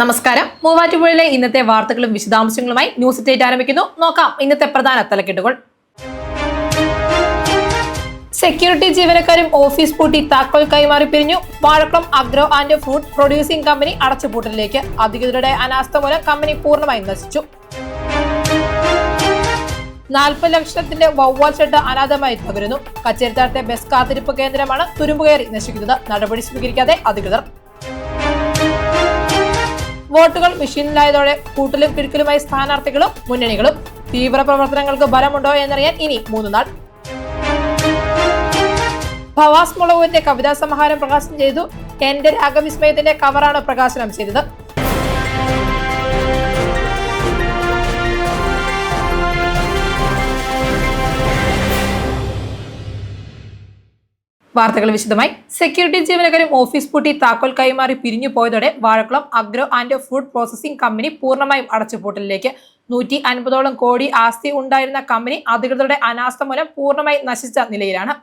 നമസ്കാരം. മൂവാറ്റുപുഴയിലെ ഇന്നത്തെ വാർത്തകളും വിശദാംശങ്ങളുമായി ന്യൂസ് ഡേറ്റ് ആരംഭിക്കുന്നു. നോക്കാം ഇന്നത്തെ പ്രധാന തലക്കെട്ടുകൾ. സെക്യൂരിറ്റി ജീവനക്കാരും ഓഫീസ് പൂട്ടി താക്കോൽ കൈമാറി പിരിഞ്ഞു. Vazhakulam agro and fruit producing company അടച്ചുപൂട്ടലിലേക്ക്. അധികൃതരുടെ അനാസ്ഥ മൂലം കമ്പനി പൂർണമായി നശിച്ചു. നാൽപ്പത് ലക്ഷത്തിന്റെ വവ്വാൽ ഷെഡ് അനാഥമായി തകരുന്നു. കച്ചേരിത്താഴത്തെ ബസ് കാത്തിരിപ്പ് കേന്ദ്രമാണ് തുരുമ്പുകയറി നശിക്കുന്നത്. നടപടി സ്വീകരിക്കാതെ അധികൃതർ വോട്ടുകൾ മെഷീനിലായതോടെ കൂട്ടലും കിഴക്കലുമായി സ്ഥാനാർത്ഥികളും മുന്നണികളും തീവ്ര പ്രവർത്തനങ്ങൾക്ക് ബലമുണ്ടോ എന്നറിയാൻ ഇനി മൂന്ന് നാൾ. ഭവാസ് കവിതാ സമാഹാരം പ്രകാശനം ചെയ്തു. എന്റെ രാഗവിസ്മയത്തിന്റെ കവറാണ് പ്രകാശനം ചെയ്തത്. വാർത്തകൾ വിശദമായി. സെക്യൂരിറ്റി ജീവനക്കാരും ഓഫീസ് പൂട്ടി താക്കോൽ കൈമാറി പിരിഞ്ഞു പോയതോടെ Vazhakulam agro and food processing company പൂർണമായും അടച്ചുപൂട്ടലിലേക്ക്. നൂറ്റി അൻപതോളം കോടി ആസ്തി ഉണ്ടായിരുന്ന കമ്പനി അധികൃതരുടെ അനാസ്ഥ മൂലം പൂർണമായി നശിച്ച നിലയിലാണ്.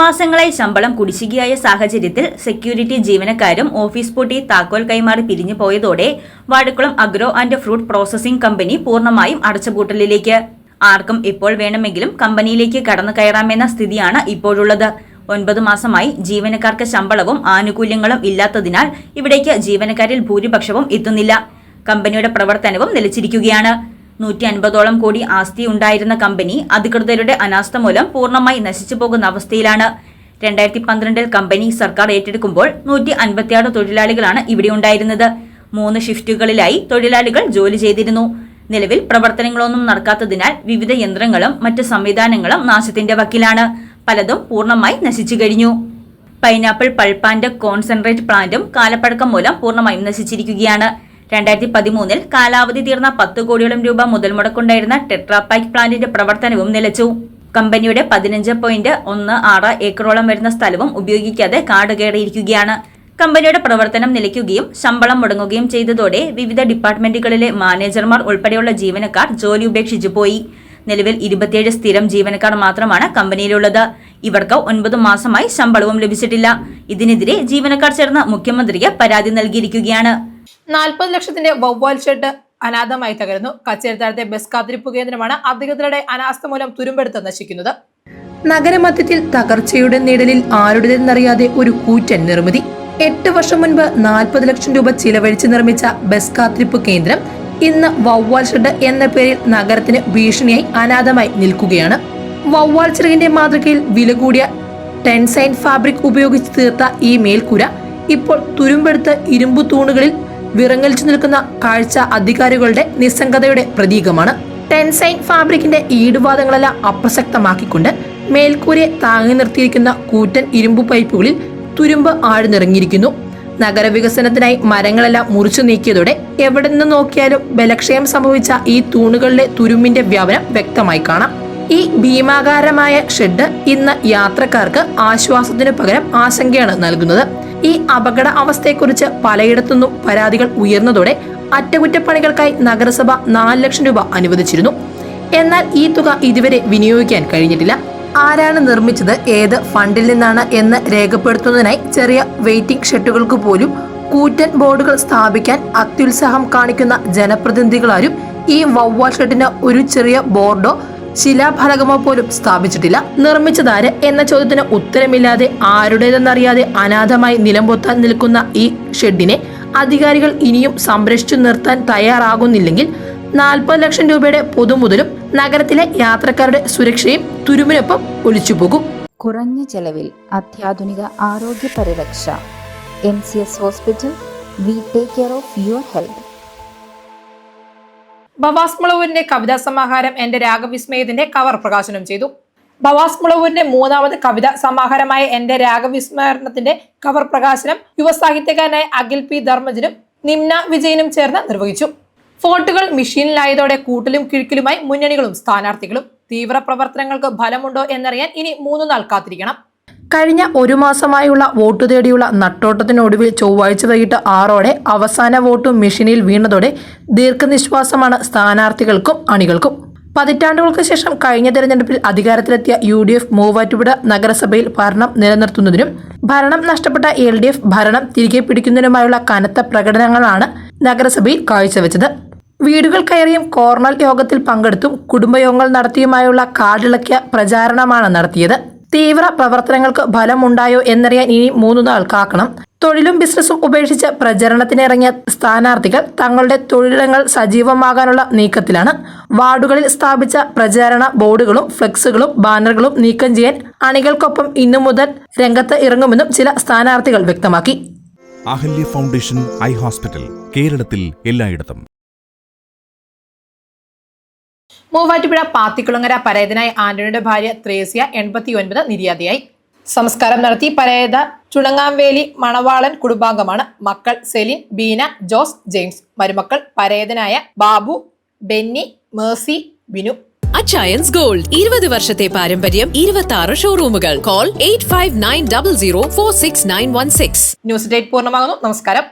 മാസങ്ങളായി ശമ്പളം കുടിശ്ശികയായ സാഹചര്യത്തിൽ സെക്യൂരിറ്റി ജീവനക്കാരും ഓഫീസ് പൂട്ടി താക്കോൽ കൈമാറി പിരിഞ്ഞു പോയതോടെ Vazhakulam agro and fruit processing company പൂർണമായും അടച്ചുപൂട്ടലിലേക്ക്. ആർക്കും എപ്പോൾ വേണമെങ്കിലും കമ്പനിയിലേക്ക് കടന്നു കയറാമെന്ന സ്ഥിതിയാണ് ഇപ്പോഴുള്ളത്. ഒൻപത് മാസമായി ജീവനക്കാർക്ക് ശമ്പളവും ആനുകൂല്യങ്ങളും ഇല്ലാത്തതിനാൽ ഇവിടേക്ക് ജീവനക്കാരിൽ ഭൂരിപക്ഷവും എത്തുന്നില്ല. കമ്പനിയുടെ പ്രവർത്തനവും നിലച്ചിരിക്കുകയാണ്. നൂറ്റി അൻപതോളം കോടി ആസ്തി ഉണ്ടായിരുന്ന കമ്പനി അധികൃതരുടെ അനാസ്ഥ മൂലം പൂർണമായി നശിച്ചു പോകുന്ന അവസ്ഥയിലാണ്. രണ്ടായിരത്തി പന്ത്രണ്ടിൽ കമ്പനി സർക്കാർ ഏറ്റെടുക്കുമ്പോൾ നൂറ്റി അൻപത്തിയാറ് തൊഴിലാളികളാണ് ഇവിടെ ഉണ്ടായിരുന്നത്. മൂന്ന് ഷിഫ്റ്റുകളിലായി തൊഴിലാളികൾ ജോലി ചെയ്തിരുന്നു. നിലവിൽ പ്രവർത്തനങ്ങളൊന്നും നടക്കാത്തതിനാൽ വിവിധ യന്ത്രങ്ങളും മറ്റ് സംവിധാനങ്ങളും നാശത്തിന്റെ വക്കിലാണ്. പലതും പൂർണമായി നശിച്ചു കഴിഞ്ഞു. പൈനാപ്പിൾ പൾപ്പാന്റ് കോൺസെൻട്രേറ്റ് പ്ലാന്റും കാലപ്പഴക്കം മൂലം പൂർണമായും നശിച്ചിരിക്കുകയാണ്. രണ്ടായിരത്തി പതിമൂന്നിൽ കാലാവധി തീർന്ന പത്ത് കോടിയോളം രൂപ മുതൽ മുടക്കുണ്ടായിരുന്ന ടെട്രാപാക്ക് പ്ലാന്റിന്റെ പ്രവർത്തനവും നിലച്ചു. കമ്പനിയുടെ പതിനഞ്ച് പോയിന്റ് ഒന്ന് ആറ് ഏക്കറോളം വരുന്ന സ്ഥലവും ഉപയോഗിക്കാതെ കാട് കയറിയിരിക്കുകയാണ് കമ്പനിയുടെ പ്രവർത്തനം നിലയ്ക്കുകയും ശമ്പളം മുടങ്ങുകയും ചെയ്തതോടെ വിവിധ ഡിപ്പാർട്ട്മെന്റുകളിലെ മാനേജർമാർ ഉൾപ്പെടെയുള്ള ജീവനക്കാർ ജോലി ഉപേക്ഷിച്ചു പോയി. നിലവിൽ ഇരുപത്തിയേഴ് സ്ഥിരം ജീവനക്കാർ മാത്രമാണ് കമ്പനിയിലുള്ളത്. ഇവർക്ക് ഒൻപത് മാസമായി ശമ്പളവും ലഭിച്ചിട്ടില്ല. ഇതിനെതിരെ ജീവനക്കാർ ചേർന്ന് മുഖ്യമന്ത്രിക്ക് പരാതി നൽകിയിരിക്കുകയാണ്. നാൽപ്പത് ലക്ഷത്തിന്റെ വവ്വാൽ ഷെഡ് അനാഥമായി തകരുന്നു. കച്ചേരിത്താഴത്തെ ബസ് കാത്തിരിപ്പ് കേന്ദ്രമാണ് അധികൃതരുടെ അനാസ്ഥ മൂലം തുരുമ്പെടുത്ത് നശിക്കുന്നത്. നഗരമധ്യത്തിൽ തകർച്ചയുടെ നിഴലിൽ ആരുടേതെന്നറിയാതെ ഒരു കൂറ്റൻ നിർമ്മിതി. എട്ട് വർഷം മുൻപ് നാൽപ്പത് ലക്ഷം രൂപ ചിലവഴിച്ച് നിർമ്മിച്ച ബസ് കാത്തിരിപ്പ് കേന്ദ്രം ഇന്ന് വവ്വാൽ ഷെഡ് എന്ന പേരിൽ നഗരത്തിന് ഭീഷണിയായി അനാഥമായി നിൽക്കുകയാണ്. വവ്വാൽ ചിറകിന്റെ മാതൃകയിൽ വില കൂടിയ ടെൻസൈൻ ഫാബ്രിക് ഉപയോഗിച്ച് തീർത്ത ഈ മേൽക്കൂര ഇപ്പോൾ തുരുമ്പെടുത്ത് ഇരുമ്പു തൂണുകളിൽ വിറങ്ങലിച്ചു നിൽക്കുന്ന കാഴ്ച അധികാരികളുടെ നിസ്സംഗതയുടെ പ്രതീകമാണ്. ടെൻസൈൻ ഫാബ്രിക്കിന്റെ ഈടുവാദങ്ങളെല്ലാം അപ്രസക്തമാക്കിക്കൊണ്ട് മേൽക്കൂരയെ താങ്ങി നിർത്തിയിരിക്കുന്ന കൂറ്റൻ ഇരുമ്പു പൈപ്പുകളിൽ തുരുമ്പ് ആഴ്ന്നിറങ്ങിയിരിക്കുന്നു. നഗരവികസനത്തിനായി മരങ്ങളെല്ലാം മുറിച്ചു നീക്കിയതോടെ എവിടെ നിന്ന് നോക്കിയാലും ബലക്ഷയം സംഭവിച്ച ഈ തൂണുകളിലെ തുരുമ്പിന്റെ വ്യാപനം വ്യക്തമായി കാണാം. ഈ ഭീമാകാരമായ ഷെഡ് ഇന്ന് യാത്രക്കാർക്ക് ആശ്വാസത്തിന് പകരം ആശങ്കയാണ് നൽകുന്നത്. ഈ അപകട അവസ്ഥയെക്കുറിച്ച് പലയിടത്തുനിന്നും പരാതികൾ ഉയർന്നതോടെ അറ്റകുറ്റപ്പണികൾക്കായി നഗരസഭ നാല് ലക്ഷം രൂപ അനുവദിച്ചിരുന്നു. എന്നാൽ ഈ തുക ഇതുവരെ വിനിയോഗിക്കാൻ കഴിഞ്ഞിട്ടില്ല. ആരാണ് നിർമ്മിച്ചത് ഏത് ഫണ്ടിൽ നിന്നാണ് എന്ന് രേഖപ്പെടുത്തുന്നതിനായി ചെറിയ വെയിറ്റിംഗ് ഷെഡുകൾക്ക് പോലും കൂറ്റൻ ബോർഡുകൾ സ്ഥാപിക്കാൻ അത്യുത്സാഹം കാണിക്കുന്ന ജനപ്രതിനിധികളാരും ഈ വവ്വാൽ ഷെഡിന് ഒരു ചെറിയ ബോർഡോ ശിലാഫലകമോ പോലും സ്ഥാപിച്ചിട്ടില്ല. നിർമ്മിച്ചതാര് എന്ന ചോദ്യത്തിന് ഉത്തരമില്ലാതെ ആരുടേതെന്നറിയാതെ അനാഥമായി നിലംപൊത്താൻ നിൽക്കുന്ന ഈ ഷെഡിനെ അധികാരികൾ ഇനിയും സംരക്ഷിച്ചു നിർത്താൻ തയ്യാറാകുന്നില്ലെങ്കിൽ നാൽപ്പത് ലക്ഷം രൂപയുടെ പൊതുമുതലും നഗരത്തിലെ യാത്രക്കാരുടെ സുരക്ഷയും തുരുമ്പിനൊപ്പം ഒലിച്ചുപോകും. കുറഞ്ഞ ചെലവിൽ അത്യാധുനിക ആരോഗ്യ പരിരക്ഷ. M C S hospital we take care of your health. Bavas മുളവൂരിന്റെ കവിതാ സമാഹാരം എന്റെ രാഗവിസ്മയത്തിന്റെ കവർ പ്രകാശനം ചെയ്തു. ബവാസ് മുളവൂരിന്റെ മൂന്നാമത് കവിതാ സമാഹാരമായ എന്റെ രാഗവിസ്മരണത്തിന്റെ കവർ പ്രകാശനം യുവസാഹിത്യകാരനായ അഖിൽ പി ധർമ്മജനും നിംന വിജയനും ചേർന്ന് നിർവഹിച്ചു. ഫോർട്ടുകൾ മെഷീനിലായതോടെ കൂട്ടലും കിഴക്കിലുമായി മുന്നണികളും സ്ഥാനാർത്ഥികളും തീവ്ര പ്രവർത്തനങ്ങൾക്ക് ഫലമുണ്ടോ എന്നറിയാൻ ഇനി മൂന്നു നാൾ കാത്തിരിക്കണം. കഴിഞ്ഞ ഒരു മാസമായുള്ള വോട്ട് തേടിയുള്ള നട്ടോട്ടത്തിനൊടുവിൽ ചൊവ്വാഴ്ച വൈകിട്ട് ആറോടെ അവസാന വോട്ടും മെഷീനിൽ വീണതോടെ ദീർഘനിശ്വാസമാണ് സ്ഥാനാർത്ഥികൾക്കും അണികൾക്കും. പതിറ്റാണ്ടുകൾക്ക് ശേഷം കഴിഞ്ഞ തെരഞ്ഞെടുപ്പിൽ അധികാരത്തിലെത്തിയ യു ഡി എഫ് മൂവാറ്റുപുഴ നഗരസഭയിൽ ഭരണം നിലനിർത്തുന്നതിനും ഭരണം നഷ്ടപ്പെട്ട എൽ ഡി എഫ് ഭരണം തിരികെ പിടിക്കുന്നതിനുമായുള്ള കനത്ത പ്രകടനങ്ങളാണ് നഗരസഭയിൽ കാഴ്ചവെച്ചത്. വീടുകൾ കയറിയും കോർണൽ യോഗത്തിൽ പങ്കെടുത്തും കുടുംബയോഗങ്ങൾ നടത്തിയുമായുള്ള കാടിളക്കിയ പ്രചാരണമാണ് നടത്തിയത്. തീവ്ര പ്രവർത്തനങ്ങൾക്ക് ഫലമുണ്ടായോ എന്നറിയാൻ ഇനി മൂന്നു നാൾ കാക്കണം. തൊഴിലും ബിസിനസ്സും ഉപേക്ഷിച്ച് പ്രചരണത്തിനിറങ്ങിയ സ്ഥാനാർത്ഥികൾ തങ്ങളുടെ തൊഴിലിടങ്ങൾ സജീവമാകാനുള്ള നീക്കത്തിലാണ്. വാർഡുകളിൽ സ്ഥാപിച്ച പ്രചാരണ ബോർഡുകളും ഫ്ലെക്സുകളും ബാനറുകളും നീക്കം ചെയ്യാൻ അണികൾക്കൊപ്പം ഇന്നു മുതൽ രംഗത്ത് ഇറങ്ങുമെന്നും ചില സ്ഥാനാർത്ഥികൾ വ്യക്തമാക്കി. അഹല്യ ഫൗണ്ടേഷൻ ഐ ഹോസ്പിറ്റൽ കേരളത്തിൽ എല്ലായിടത്തും. മൂവാറ്റുപുഴ പാത്തിക്കുളങ്ങര പരേതനായ ആന്റണിയുടെ ഭാര്യ ത്രേസ്യ എൺപത്തി ഒൻപത് നിര്യാതയായി. സംസ്കാരം നടത്തി പരേത ചുണങ്ങാംവേലി മണവാളൻ കുടുംബാംഗമാണ് മക്കൾ സെലിൻ ബീന ജോസ് ജെയിംസ്. മരുമക്കൾ പരേതനായ ബാബു ബെന്നി മേഴ്സി ബിനു. അച്ചയൻസ് ഗോൾഡ്. ഇരുപത് വർഷത്തെ പാരമ്പര്യം ഇരുപത്തി ആറ് ഷോറൂമുകൾ. Call eight five nine double zero four six nine one six. News date പൂർണമാകുന്നു. നമസ്കാരം.